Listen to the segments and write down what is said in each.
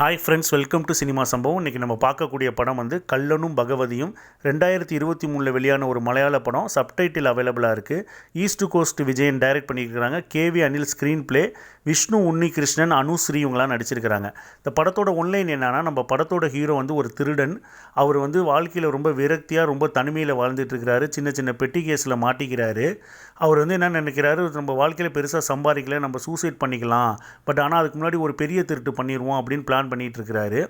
Hi friends welcome to cinema சம்பவம் இன்றைக்கி நம்ம பார்க்கக்கூடிய படம் வந்து கல்லனும் பகவதியும் ரெண்டாயிரத்தி இருபத்தி மூணில் வெளியான ஒரு மலையாள படம். சப்டைட்டில் அவைலபிளாக இருக்குது ஈஸ்ட் கோஸ்ட் விஜயன் டைரக்ட் பண்ணியிருக்கிறாங்க. K V Anil screenplay Vishnu Unni Krishnan Anusree இவங்களாம் நடிச்சிருக்கிறாங்க. இந்த படத்தோட ஒன்லைன் என்னென்னா நம்ம படத்தோட ஹீரோ வந்து ஒரு திருடன். அவர் வந்து வாழ்க்கையில் ரொம்ப விரக்தியாக ரொம்ப தனிமையில் வாழ்ந்துட்டுருக்கிறாரு. சின்ன சின்ன பெட்டி கேஸில் மாட்டிக்கிறாரு. அவர் வந்து என்ன நினைக்கிறாரு? நம்ம வாழ்க்கையில் பெருசாக சம்பாதிக்கல நம்ம சூசைட் பண்ணிக்கலாம். பட் ஆனால் அதுக்கு முன்னாடி ஒரு பெரிய திருட்டு பண்ணிடுவோம் அப்படின்னு பிளான் பண்ணிட்டு இருக்கிறாரு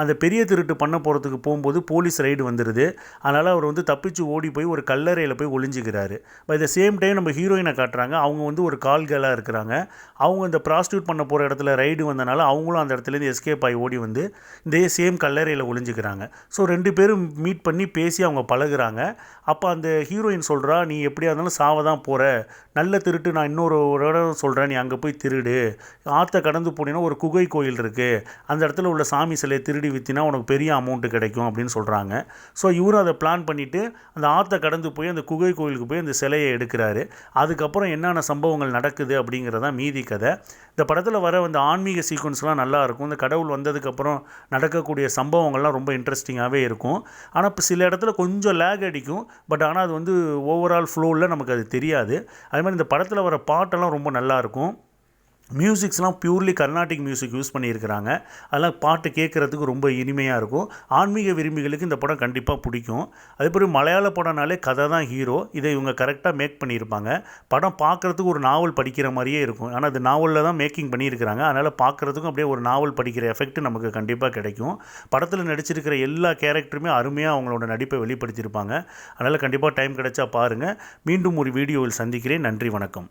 அந்த பெரிய திருட்டு பண்ண போகிறதுக்கு போகும்போது போலீஸ் ரைடு வந்துடுது அதனால் அவர் வந்து தப்பிச்சு ஓடி போய் ஒரு கல்லறையில் போய் ஒளிஞ்சிக்கிறாரு. பை த சேம் டைம் நம்ம ஹீரோயினை காட்டுறாங்க. அவங்க வந்து ஒரு கால்களாக இருக்கிறாங்க. அவங்க இந்த ப்ராஸ்டியூட் பண்ண போகிற இடத்துல ரைடு வந்தனால அவங்களும் அந்த இடத்துலேருந்து எஸ்கேப் ஆகி ஓடி வந்து இதே சேம் கல்லறையில் ஒளிஞ்சிக்கிறாங்க. ஸோ ரெண்டு பேரும் மீட் பண்ணி பேசி அவங்க பழகுறாங்க. அப்போ அந்த ஹீரோயின் சொல்கிறா நீ எப்படியா இருந்தாலும் சாவ தான் போகிற நல்ல திருட்டு நான் இன்னொரு ஒரு இடம் சொல்கிறேன் நீ அங்கே போய் திருடு. ஆற்றை கடந்து போனீங்கன்னா ஒரு குகை கோயில் இருக்குது அந்த இடத்துல உள்ள சாமி சிலையை திருடி விற்றினா உனக்கு பெரிய அமௌண்ட்டு கிடைக்கும் அப்படின்னு சொல்கிறாங்க ஸோ இவரும் அதை பிளான் பண்ணிவிட்டு அந்த ஆற்றை கடந்து போய் அந்த குகை கோயிலுக்கு போய் அந்த சிலையை எடுக்கிறாரு. அதுக்கப்புறம் என்னென்ன சம்பவங்கள் நடக்குது அப்படிங்கிறதான் மீதி கதை. இந்த படத்தில் வர அந்த ஆன்மீக சீக்வன்ஸ்லாம் நல்லாயிருக்கும் இந்த கடவுள் வந்ததுக்கப்புறம் நடக்கக்கூடிய சம்பவங்கள்லாம் ரொம்ப இன்ட்ரெஸ்டிங்காகவே இருக்கும். ஆனால் இப்போ சில இடத்துல கொஞ்சம் லேக் அடிக்கும். பட் ஆனால் அது வந்து ஓவரால் ஃப்ளோவில் நமக்கு அது தெரியாது. அதே மாதிரி இந்த படத்தில் வர பாட்டெல்லாம் ரொம்ப நல்லாயிருக்கும் மியூசிக்ஸ்லாம் பியூர்லி கர்நாடிக் மியூசிக் யூஸ் பண்ணியிருக்கிறாங்க. அதெல்லாம் பாட்டு கேட்குறதுக்கு ரொம்ப இனிமையாக இருக்கும். ஆன்மீக விரும்பிகளுக்கு இந்த படம் கண்டிப்பாக பிடிக்கும். அதேபோல் மலையாள படம்னாலே கதை தான் ஹீரோ இதை இவங்க கரெக்டாக மேக் பண்ணியிருப்பாங்க. படம் பார்க்குறதுக்கு ஒரு நாவல் படிக்கிற மாதிரியே இருக்கும். ஆனால் அது நாவலில் தான் மேக்கிங் பண்ணியிருக்கிறாங்க. அதனால் பார்க்குறதுக்கும் அப்படியே ஒரு நாவல் படிக்கிற எஃபெக்ட் நமக்கு கண்டிப்பாக கிடைக்கும். படத்தில் நடிச்சிருக்கிற எல்லா கேரக்டருமே அருமையாக அவங்களோட நடிப்பை வெளிப்படுத்தியிருப்பாங்க. அதனால் கண்டிப்பாக டைம் கிடைச்சா பாருங்கள் மீண்டும் ஒரு வீடியோவில் சந்திக்கிறேன். நன்றி வணக்கம்.